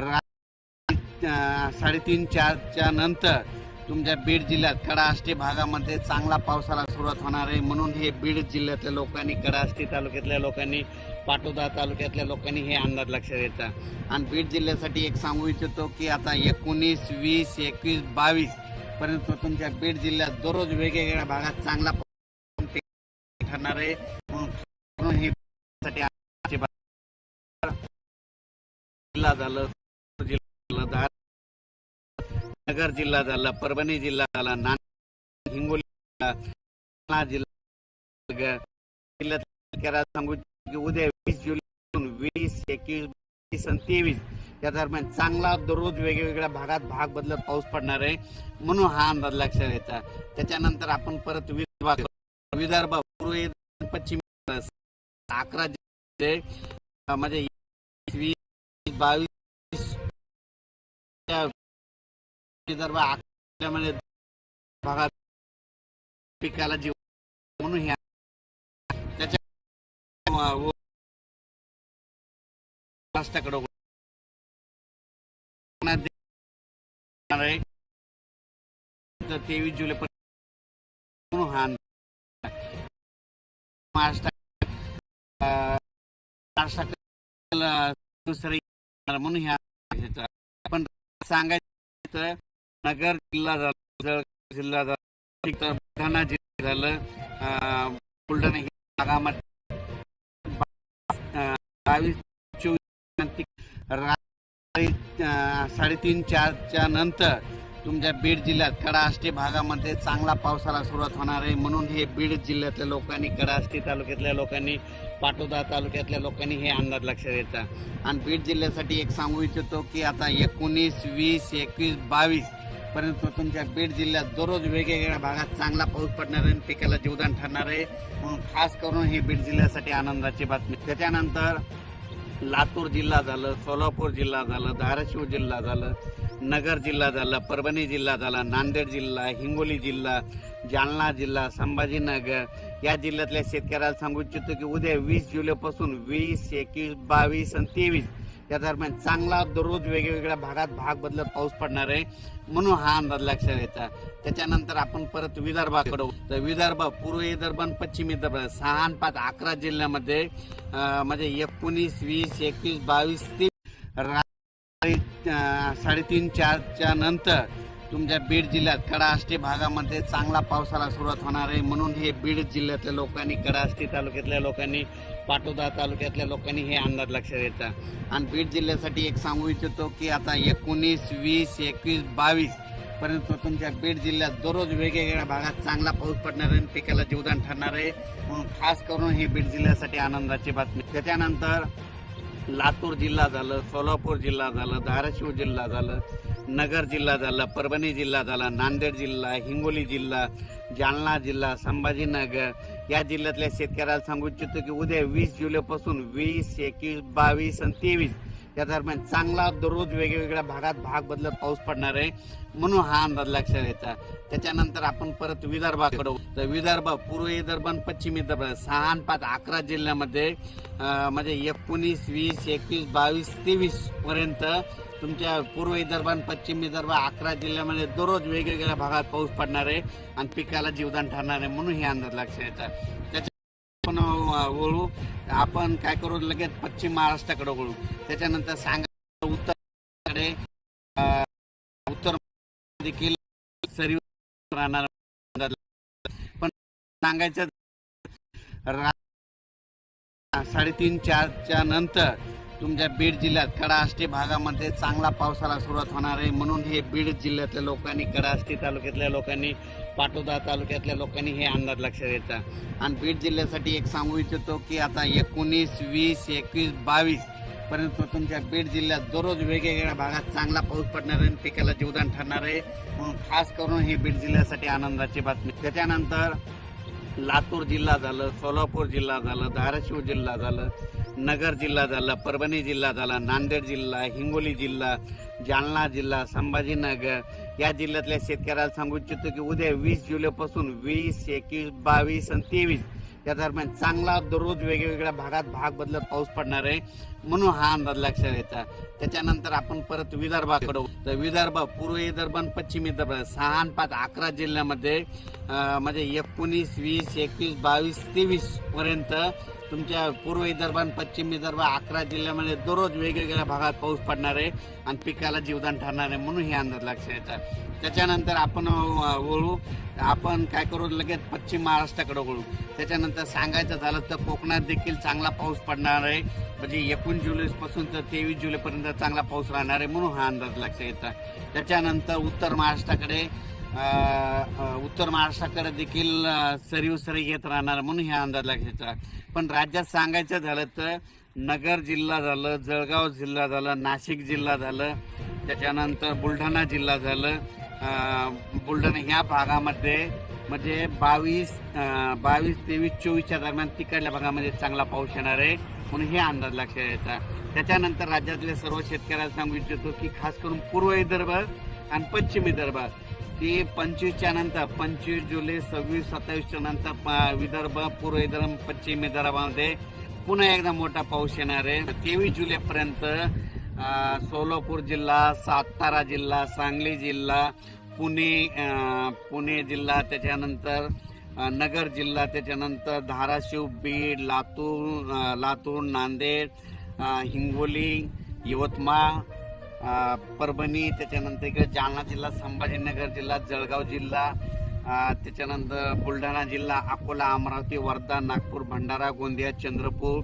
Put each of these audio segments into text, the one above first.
रा- साडेतीन चारच्या नंतर तुमच्या बीड जिल्ह्यात कडाष्टी भागामध्ये चांगला पावसाला सुरुवात होणार आहे. म्हणून हे बीड जिल्ह्यातल्या लोकांनी कडाष्टी तालुक्यातल्या लोकांनी पाटोदा तालुक्यातल्या लोकांनी हे अंदाज लक्षात येतात आणि बीड जिल्ह्यासाठी एक सांगू इच्छितो की आता एकोणीस वीस एकवीस बावीस पर्यंत तुमच्या बीड जिल्ह्यात दररोज वेगवेगळ्या भागात चांगला ठरणार आहे. म्हणून म्हणून हे साठी जिल्हा झालं. जिल्हा नगर जिल्हा झाला परभणी जिल्हा झाला नांदेड हिंगोली जिल्हा जिल्हा जिल्ह्यात सांगू की उद्या वीस जुलै वीस एकवीस बावीस आणि तेवीस या दरम्यान चांगला दररोज वेगवेगळ्या भागात भाग बदलत पाऊस पडणार आहे म्हणून हा अंदाज लक्षात येतात त्याच्यानंतर आपण परत विदर्भ विदर्भ पूर्व पश्चिम अकरा जिल्हे म्हणजे वीस बावीस त्या विदर्भ अकरा भागात पिकाला जीव म्हणून ह्या त्याच्या अं, तेवीस जुलै पर्यंत हा महाराष्ट्र म्हणून ह्या पण सांगायचं नगर जिल्हा झाला जळगाव जिल्हा झाला बुलढाणा जिल्हा झालं बुलढाणा भागामध्ये बावीस चोवीस रात्री साडेतीन चारच्या नंतर तुमच्या बीड जिल्ह्यात कडाष्टी भागामध्ये चांगला पावसाला सुरुवात होणार आहे. म्हणून हे बीड जिल्ह्यातल्या लोकांनी कडाष्टी तालुक्यातल्या लोकांनी पाटोदा तालुक्यातल्या लोकांनी हे अंदाज लक्षात येतात आणि बीड जिल्ह्यासाठी एक सांगू इच्छितो की आता एकोणीस वीस एकवीस बावीस परंतु तुमच्या बीड जिल्ह्यात दररोज वेगवेगळ्या भागात चांगला पाऊस पडणार आहे आणि पिकाला जीवदान ठरणार आहे. म्हणून खास करून ही बीड जिल्ह्यासाठी आनंदाची बातमी. त्याच्यानंतर लातूर जिल्हा झालं सोलापूर जिल्हा झालं धाराशिव जिल्हा झालं नगर जिल्हा झाला परभणी जिल्हा झाला नांदेड जिल्हा हिंगोली जिल्हा जालना जिल्हा संभाजीनगर. या जिल्ह्यातल्या शेतकऱ्याला सांगू इच्छितो की उद्या वीस जुलैपासून वीस एकवीस बावीस आणि तेवीस या दरम्यान चांगला दररोज वेगवेगळ्या भागात भाग बदलत पाऊस पडणार आहे म्हणून हा अंदाज लक्षात येतात त्याच्यानंतर आपण परत विदर्भाकडे तर विदर्भ पूर्व विदर्भ आणि पश्चिम विदर्भ सहा आणि पाच अकरा जिल्ह्यामध्ये म्हणजे एकोणीस वीस एकवीस बावीस ते रात्री साडेतीन चारच्या नंतर तुमच्या बीड जिल्ह्यात कडाष्टी भागामध्ये चांगला पावसाला सुरुवात होणार आहे. म्हणून हे बीड जिल्ह्यातल्या लोकांनी कडाष्टी तालुक्यातल्या लोकांनी पाटोदा तालुक्यातल्या लोकांनी हे अंदाज लक्षात येतात आणि बीड जिल्ह्यासाठी एक सांगू इच्छितो की आता एकोणीस वीस एकवीस बावीस परंतु तुमच्या बीड जिल्ह्यात दररोज वेगवेगळ्या भागात चांगला पाऊस पडणार आहे आणि पिकाला जीवदान ठरणार आहे. म्हणून खास करून ही बीड जिल्ह्यासाठी आनंदाची बातमी. त्याच्यानंतर लातूर जिल्हा झालं सोलापूर जिल्हा झालं धाराशिव जिल्हा झालं. नगर जिल्हा झाला परभणी जिल्हा झाला नांदेड जिल्हा हिंगोली जिल्हा जालना जिल्हा संभाजीनगर. या जिल्ह्यातल्या शेतकऱ्याला सांगू इच्छितो की उद्या वीस जुलैपासून वीस एकवीस बावीस आणि तेवीस त्या दरम्यान चांगला दररोज वेगवेगळ्या भागात भाग बदलत पाऊस पडणार आहे म्हणून हा अंदाज लक्षात येतात त्याच्यानंतर आपण परत विदर्भाकडे तर विदर्भ पूर्व विदर्भ आणि पश्चिम विदर्भ सहा आणि पाच अकरा जिल्ह्यामध्ये म्हणजे एकोणीस वीस एकवीस बावीस तेवीस पर्यंत तुमच्या पूर्व विदर्भ आणि पश्चिम विदर्भ अकरा जिल्ह्यामध्ये दररोज वेगवेगळ्या भागात पाऊस पडणार आहे आणि पिकाला जीवदान ठरणार आहे म्हणून हे अंदाज लक्षात येतात त्याच्या वळू आपण काय करू लगेच पश्चिम महाराष्ट्राकडे वळू. त्याच्यानंतर सांगा उत्तरकडे. उत्तर देखील सरी राहणार. पण सांगायचं रा- साडेतीन चारच्या नंतर तुमच्या बीड जिल्ह्यात कडाष्टी भागामध्ये चांगला पावसाला सुरुवात होणार आहे. म्हणून हे बीड जिल्ह्यातल्या लोकांनी कडाष्टी तालुक्यातल्या लोकांनी पाटोदा तालुक्यातल्या लोकांनी हे अंदाज लक्षात येतात आणि बीड जिल्ह्यासाठी एक सांगू इच्छितो की आता एकोणीस वीस एकवीस बावीस परंतु तुमच्या बीड जिल्ह्यात दररोज वेगवेगळ्या भागात चांगला पाऊस पडणार आहे आणि पिकाला जीवदान ठरणार आहे. म्हणून खास करून ही बीड जिल्ह्यासाठी आनंदाची बातमी. त्याच्यानंतर लातूर जिल्हा झालं सोलापूर जिल्हा झालं धाराशिव जिल्हा झालं नगर जिल्हा झाला परभणी जिल्हा झाला नांदेड जिल्हा हिंगोली जिल्हा जालना जिल्हा संभाजीनगर. या जिल्ह्यातल्या शेतकऱ्याला सांगू इच्छितो की उद्या वीस जुलैपासून वीस एकवीस बावीस आणि तेवीस या दरम्यान चांगला दररोज वेगवेगळ्या भागात भाग बदलत पाऊस पडणार आहे म्हणून हा अंदाज लक्षात येतात त्याच्यानंतर आपण परत विदर्भाकडे तर विदर्भ पूर्व विदर्भ आणि पश्चिम विदर्भ सहा आणि पाच अकरा जिल्ह्यामध्ये म्हणजे एकोणीस वीस एकवीस बावीस तेवीस पर्यंत तुमच्या पूर्व विदर्भ आणि पश्चिम विदर्भ अकरा जिल्ह्यामध्ये दररोज वेगवेगळ्या भागात पाऊस पडणार आहे आणि पिकाला जीवदान ठरणार आहे म्हणून हे अंदाज लक्षात येतात. त्याच्यानंतर आपण वळू. आपण काय करू लगेच पश्चिम महाराष्ट्राकडे वळू. त्याच्यानंतर सांगायचं झालं तर कोकणात देखील चांगला पाऊस पडणार आहे. म्हणजे एकूण जुलैपासून तर तेवीस जुलैपर्यंत चांगला पाऊस राहणार आहे म्हणून हा अंदाज लक्षात येतात. त्याच्यानंतर उत्तर महाराष्ट्राकडे उत्तर महाराष्ट्राकडे देखील अं, सरीव सरी येत राहणार म्हणून हे अंदाज लागायचा पण राज्यात सांगायचं झालं तर नगर जिल्हा झालं जळगाव जिल्हा झालं नाशिक जिल्हा झालं त्याच्यानंतर बुलढाणा जिल्हा झालं बुलढाणा ह्या भागामध्ये म्हणजे बावीस बावीस तेवीस चोवीसच्या दरम्यान तिकडल्या भागामध्ये चांगला पाऊस येणार आहे म्हणून हे अंदाज लक्षात येतात त्याच्यानंतर राज्यातल्या सर्व शेतकऱ्यांना सांगू इच्छितो की खास करून पूर्व विदर्भ आणि पश्चिम विदर्भात ती पंचवीसच्या नंतर पंचवीस जुलै सव्वीस सत्तावीसच्या नंतर प- विदर्भ पूर्व विदर्भ पश्चिम विदर्भामध्ये पुन्हा एकदा मोठा पाऊस येणार आहे. तेवीस जुलैपर्यंत सोलापूर जिल्हा सातारा जिल्हा सांगली जिल्हा पुणे पुणे जिल्हा त्याच्यानंतर नगर जिल्हा त्याच्यानंतर धाराशिव बीड लातूर लातूर नांदेड हिंगोली यवतमाळ परभणी त्याच्यानंतर इकडे जालना जिल्हा संभाजीनगर जिल्हा जळगाव जिल्हा त्याच्यानंतर बुलढाणा जिल्हा अकोला अमरावती वर्धा नागपूर भंडारा गोंदिया चंद्रपूर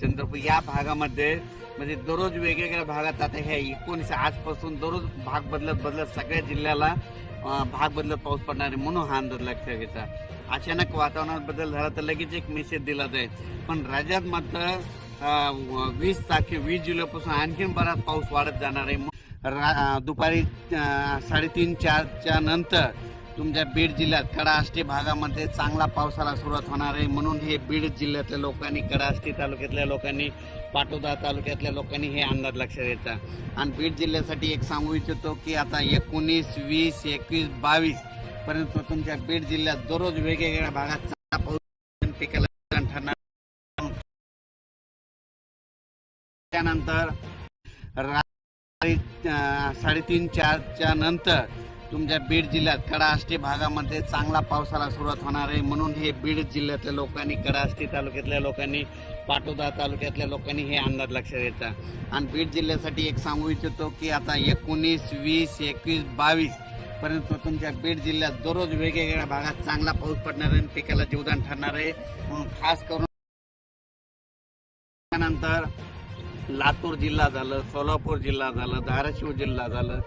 चंद्रपूर या भागामध्ये म्हणजे दररोज वेगवेगळ्या भागात आता ह्या एकोणीस आजपासून दररोज भाग बदलत बदलत सगळ्या जिल्ह्याला भाग बदलत पाऊस पडणार आहे म्हणून हा अंदाज लक्षात घ्यायचा अचानक वातावरणात बदल झाला तर लगेच एक मेसेज दिला जाईल. पण राज्यात मात्र वीस तारखे वीस जुलैपासून आणखीन बराच पाऊस वाढत जाणार आहे. रा- दुपारी साडेतीन चारच्या नंतर तुमच्या बीड जिल्ह्यात कडाष्टी भागामध्ये चांगला पावसाला सुरुवात होणार आहे. म्हणून हे बीड जिल्ह्यातल्या लोकांनी कडाष्टी तालुक्यातल्या लोकांनी पाटोदा तालुक्यातल्या लोकांनी हे अंदाज लक्षात येतात आणि बीड जिल्ह्यासाठी एक सांगू इच्छितो की आता एकोणीस वीस एकवीस बावीस पर्यंत तुमच्या बीड जिल्ह्यात दररोज वेगवेगळ्या भागात चांगला पाऊस पिकाला त्यानंतर रात्री साडेतीन चारच्या नंतर तुमच्या बीड जिल्ह्यात कडाष्टी भागामध्ये चांगला पावसाला सुरुवात होणार आहे. म्हणून हे बीड जिल्ह्यातल्या लोकांनी कडाष्टी तालुक्यातल्या लोकांनी पाटोदा तालुक्यातल्या लोकांनी हे अंदाज लक्षात घ्यायचा आणि बीड जिल्ह्यासाठी एक सांगू इच्छितो की आता एकोणीस वीस एकवीस बावीस पर्यंत तुमच्या बीड जिल्ह्यात दररोज वेगवेगळ्या भागात चांगला पाऊस पडणार आहे आणि पिकाला जीवदान ठरणार आहे. म्हणून खास करून त्यानंतर लातूर जिल्हा झालं सोलापूर जिल्हा झालं धाराशिव जिल्हा झालं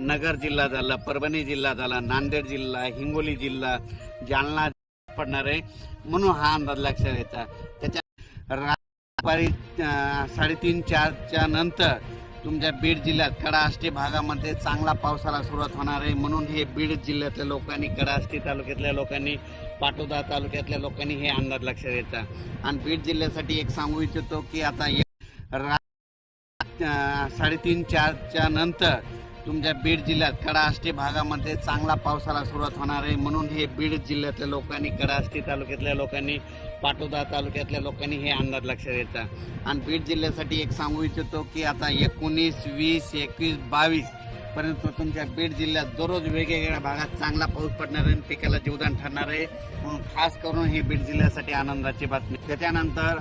नगर जिल्हा झाला परभणी जिल्हा झाला नांदेड जिल्हा हिंगोली जिल्हा जालना पडणार आहे. म्हणून हा अंदाज लक्षात येतात त्याच्या रा- साडेतीन चारच्या नंतर तुमच्या बीड जिल्ह्यात कडाष्टी भागामध्ये चांगला पावसाला सुरुवात होणार आहे. म्हणून हे बीड जिल्ह्यातल्या लोकांनी कडाष्टी तालुक्यातल्या लोकांनी पाटोदा तालुक्यातल्या लोकांनी हे अंदाज लक्षात येतात आणि बीड जिल्ह्यासाठी एक सांगू इच्छितो की आता रा- साडेतीन चारच्या नंतर तुमच्या बीड जिल्ह्यात कडाष्टी भागामध्ये चांगला पावसाला सुरुवात होणार आहे. म्हणून हे बीड जिल्ह्यातल्या लोकांनी कडाष्टी तालुक्यातल्या लोकांनी पाटोदा तालुक्यातल्या लोकांनी हे अंदाज लक्षात घ्यायचा आणि बीड जिल्ह्यासाठी एक सांगू इच्छितो की आता एकोणीस वीस एकवीस बावीस पर्यंत तुमच्या बीड जिल्ह्यात दररोज वेगवेगळ्या भागात चांगला पाऊस पडणार आहे आणि पिकाला जीवदान ठरणार आहे. म्हणून खास करून ही बीड जिल्ह्यासाठी आनंदाची बातमी. त्याच्यानंतर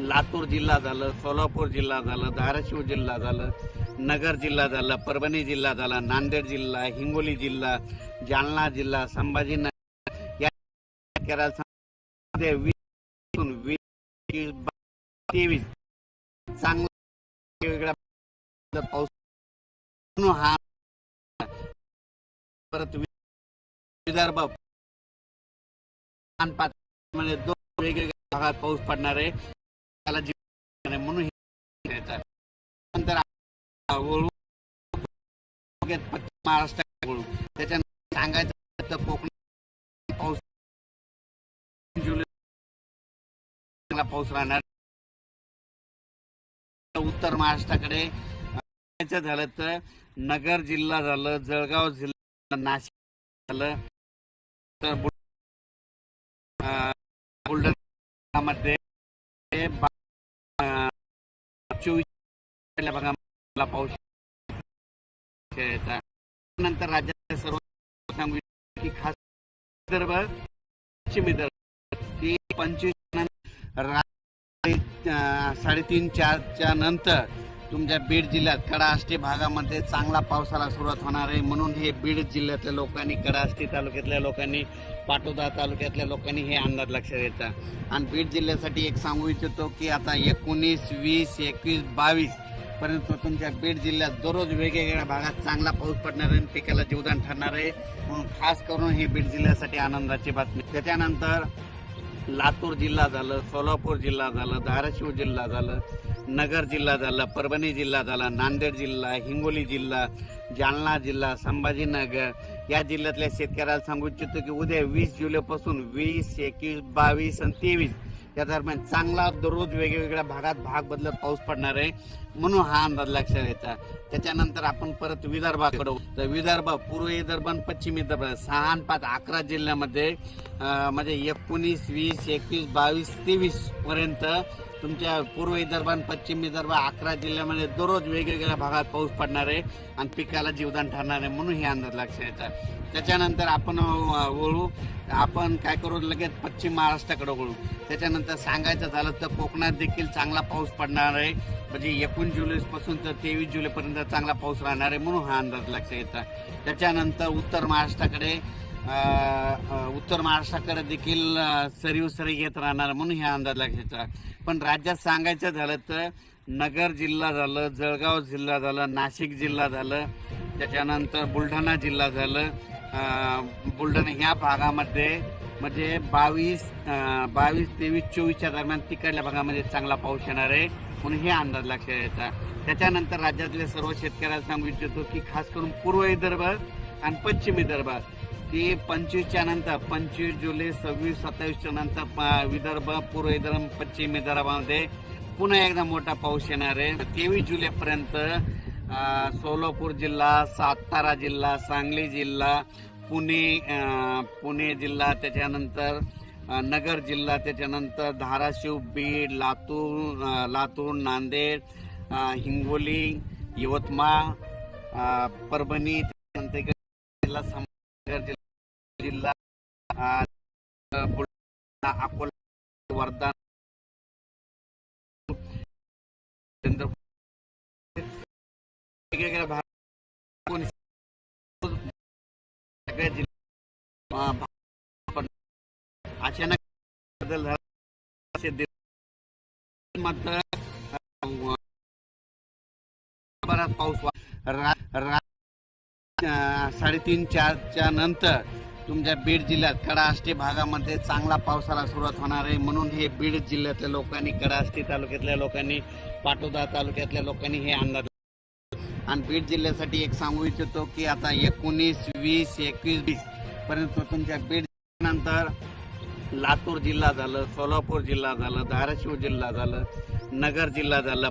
लातूर जिल्हा झालं सोलापूर जिल्हा झालं धाराशिव जिल्हा झालं नगर जिल्हा झाला परभणी जिल्हा झाला नांदेड जिल्हा हिंगोली जिल्हा जालना जिल्हा संभाजीनगर या वीस वीस तेवीस चांगला वेगवेगळ्या पाऊस हा परत विदर्भ आणि दोन वेगवेगळ्या भागात पाऊस पडणार आहे. त्याला जीवन म्हणून नंतर आ- वळू महाराष्ट्रात त्याच्यानंतर सांगायचं तर कोकण पाऊस जुलै चांगला पाऊस राहणार. उत्तर महाराष्ट्राकडे झालं तर नगर जिल्हा झालं जळगाव जिल्हा नाशिक झालं तर बुल- अं, बुलढाणामध्ये भागाला पाऊस नंतर राज्यातल्या सर्व सांगू की खास विदर्भ पश्चिम विदर्भ पंचवीस साडेतीन चारच्या नंतर तुमच्या बीड जिल्ह्यात कडाष्टी भागामध्ये चांगला पावसाला सुरुवात होणार आहे. म्हणून हे बीड जिल्ह्यातल्या लोकांनी कडाष्टी तालुक्यातल्या लोकांनी पाटोदा तालुक्यातल्या लोकांनी हे अंदाज लक्षात घ्यायचा. आणि बीड जिल्ह्यासाठी एक सांगू इच्छितो की आता एकोणीस वीस एकवीस बावीस परंतु तुमच्या बीड जिल्ह्यात दररोज वेगवेगळ्या भागात चांगला पाऊस पडणार आहे आणि पिकाला जीवदान ठरणार आहे म्हणून खास करून ही बीड जिल्ह्यासाठी आनंदाची बातमी. त्याच्यानंतर लातूर जिल्हा झालं सोलापूर जिल्हा झालं धाराशिव जिल्हा झालं नगर जिल्हा झाला परभणी जिल्हा झाला नांदेड जिल्हा हिंगोली जिल्हा जालना जिल्हा संभाजीनगर. या जिल्ह्यातल्या शेतकऱ्याला सांगू इच्छितो की उद्या वीस जुलैपासून वीस एकवीस बावीस आणि तेवीस या दरम्यान चांगला दररोज वेगवेगळ्या भागात भाग बदलत पाऊस पडणार आहे म्हणून हा अंदाज लक्षात येतात त्याच्यानंतर आपण परत विदर्भाकडे तर विदर्भ पूर्व विदर्भ आणि पश्चिम विदर्भ सहा आणि पाच अकरा जिल्ह्यामध्ये म्हणजे एकोणीस वीस एकवीस बावीस तेवीस पर्यंत तुमच्या पूर्व विदर्भ आणि पश्चिम विदर्भ अकरा जिल्ह्यामध्ये दररोज वेगवेगळ्या भागात पाऊस पडणार आहे आणि पिकाला जीवदान ठरणार आहे म्हणून हे अंदाज लक्षात येतात त्याच्यानंतर आपण वळू. आपण काय करू लगेच पश्चिम महाराष्ट्राकडे वळू. त्याच्यानंतर सांगायचं झालं तर कोकणात देखील चांगला पाऊस पडणार आहे. म्हणजे एकूण जुलैपासून तर तेवीस जुलैपर्यंत चांगला पाऊस राहणार आहे म्हणून हा अंदाज लक्षात येतात त्याच्यानंतर उत्तर महाराष्ट्राकडे उत्तर महाराष्ट्राकडे देखील अं, सरीव येत राहणार म्हणून हे अंदाज लागायचा येतात पण राज्यात सांगायचं झालं तर नगर जिल्हा झालं जळगाव जिल्हा झालं नाशिक जिल्हा झालं त्याच्यानंतर बुलढाणा जिल्हा झालं बुलढाणा ह्या भागामध्ये म्हणजे बावीस बावीस तेवीस चोवीसच्या दरम्यान तिकडल्या भागामध्ये चांगला पाऊस येणार आहे म्हणून हे अंदाज लक्षात यायचा त्याच्यानंतर राज्यातल्या सर्व शेतकऱ्याला सांगू इच्छितो की खास करून पूर्व विदर्भ आणि पश्चिम विदर्भात की पंचवीसच्या नंतर पंचवीस जुलै सव्वीस सत्तावीसच्या नंतर विदर्भ पूर्व विदर्भ पश्चिम विदर्भामध्ये पुन्हा एकदा मोठा पाऊस येणार आहे. तेवीस जुलैपर्यंत सोलापूर जिल्हा सातारा जिल्हा सांगली जिल्हा पुणे पुणे जिल्हा त्याच्यानंतर नगर जिल्हा त्याच्यानंतर धाराशिव बीड लातूर लातूर नांदेड हिंगोली यवतमाळ परभणी त्याच्यानंतर जिल्हा. जिल्हा बुलढाणा अकोला वर्धा वेगवेगळ्या भागात सगळ्या अचानक बदल झाला मात्र बराच पाऊस साडेतीन चारच्या नंतर तुमच्या बीड जिल्ह्यात कडाष्टी भागामध्ये चांगला पावसाला सुरुवात होणार आहे. म्हणून हे बीड जिल्ह्यातल्या लोकांनी कडाष्टी तालुक्यातल्या लोकांनी पाटोदा तालुक्यातल्या लोकांनी हे अंदाज आणि बीड जिल्ह्यासाठी एक सांगू इच्छितो की आता एकोणीस वीस एकवीस वीस पर्यंत तुमच्या बीड नंतर लातूर जिल्हा झालं सोलापूर जिल्हा झालं धाराशिव जिल्हा झालं नगर जिल्हा झालं.